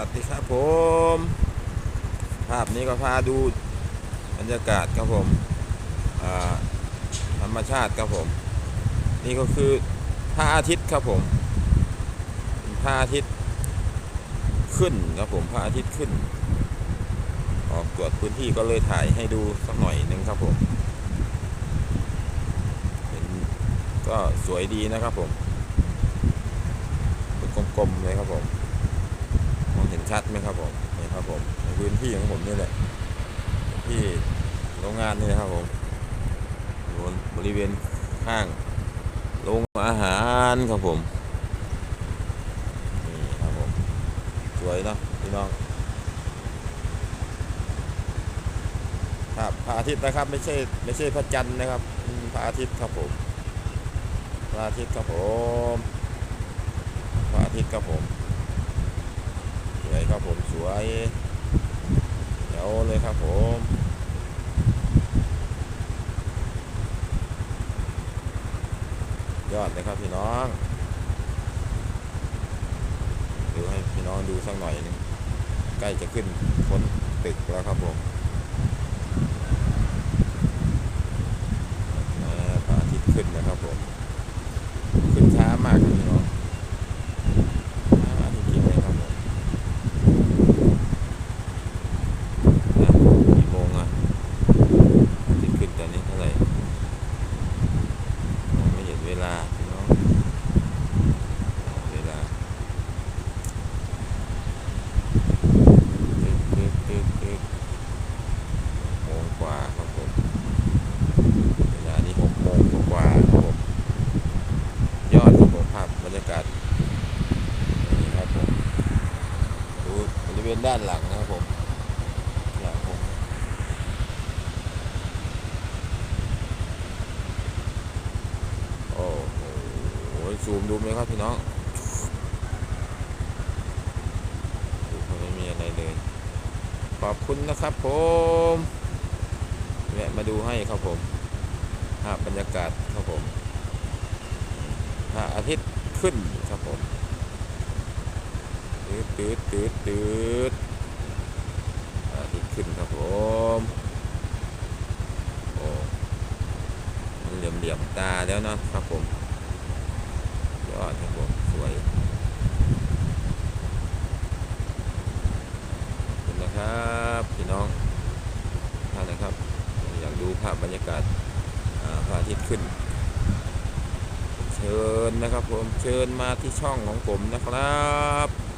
วัสดีครับผม ภาพนี้ก็พาดูบรรยากาศครับผมอ่าธรรมชาติครับผม นี่ก็คือพระอาทิตย์ครับผมพระอาทิตย์ขึ้นครับผมพระอาทิตย์ขึ้น ออกตรวจพื้นที่ก็เลยถ่ายให้ดูสักหน่อยหนึงครับผมเห็นก็สวยดีนะครับผมกลมๆเลยครับผม ชัดไหมครับผมนี่ครับผมในพื้นที่ของผมนี่แหละที่โรงงานนี่นะครับผมอยู่บริเวณข้างโรงอาหารครับผมนี่ครับผมสวยเนาะพี่น้องครับพระอาทิตย์นะครับไม่ใช่ไม่ใช่พระจันทร์นะครับพระอาทิตย์ครับผมพระอาทิตย์ครับผมพระอาทิตย์ครับผม วยครับผมสวยเดี๋ยวเลยครับผมยอดเลยครับพี่น้องดูให้พี่น้องดูสักหน่อยหนึงใกล้จะขึ้นพ้นตึกแล้วครับผมอ่าพระอาทิตย์ขึ้นนะครับผม ขึ้นช้ามากพี่น้องช้าจริงๆเลยครับผม นะกี่โมงอะจะขึ้นตอนนี้เท่าไหร่มองไม่เห็นเวลาพี่น้องเวลาตึ๊กตึ๊กตึ๊กตึ๊กโมงกว่าครับผมเวลานี้หกโมงกว่าๆครับผมยอดครับผมภาพบรรยากาศนี่ครับผมดูบ ริเวณด้านหลังนะครับผมหลังผมโอ้โหซูมดูไหมครับพี่น้องดูไม่มีอะไรเลย ขอบคุณนะครับผมแวะมาดูให้ครับผมภาพบรรยากาศครับผมพระอาทิตย์ขึ้นครับผม ตืดตืดตืดตืดอาทิตย์ขึ้นครับผมโอ้มันเหลี่ยมเหลี่ยมตาแล้วเนาะครับผมยอดครับผมสวยขอบคุณนะครับพี่น้องท่านนะครับ อยากดูภาพบรรยากาศพระอาทิตย์ขึ้นเชิญนะครับผมเชิญมาที่ช่องของผมนะครับ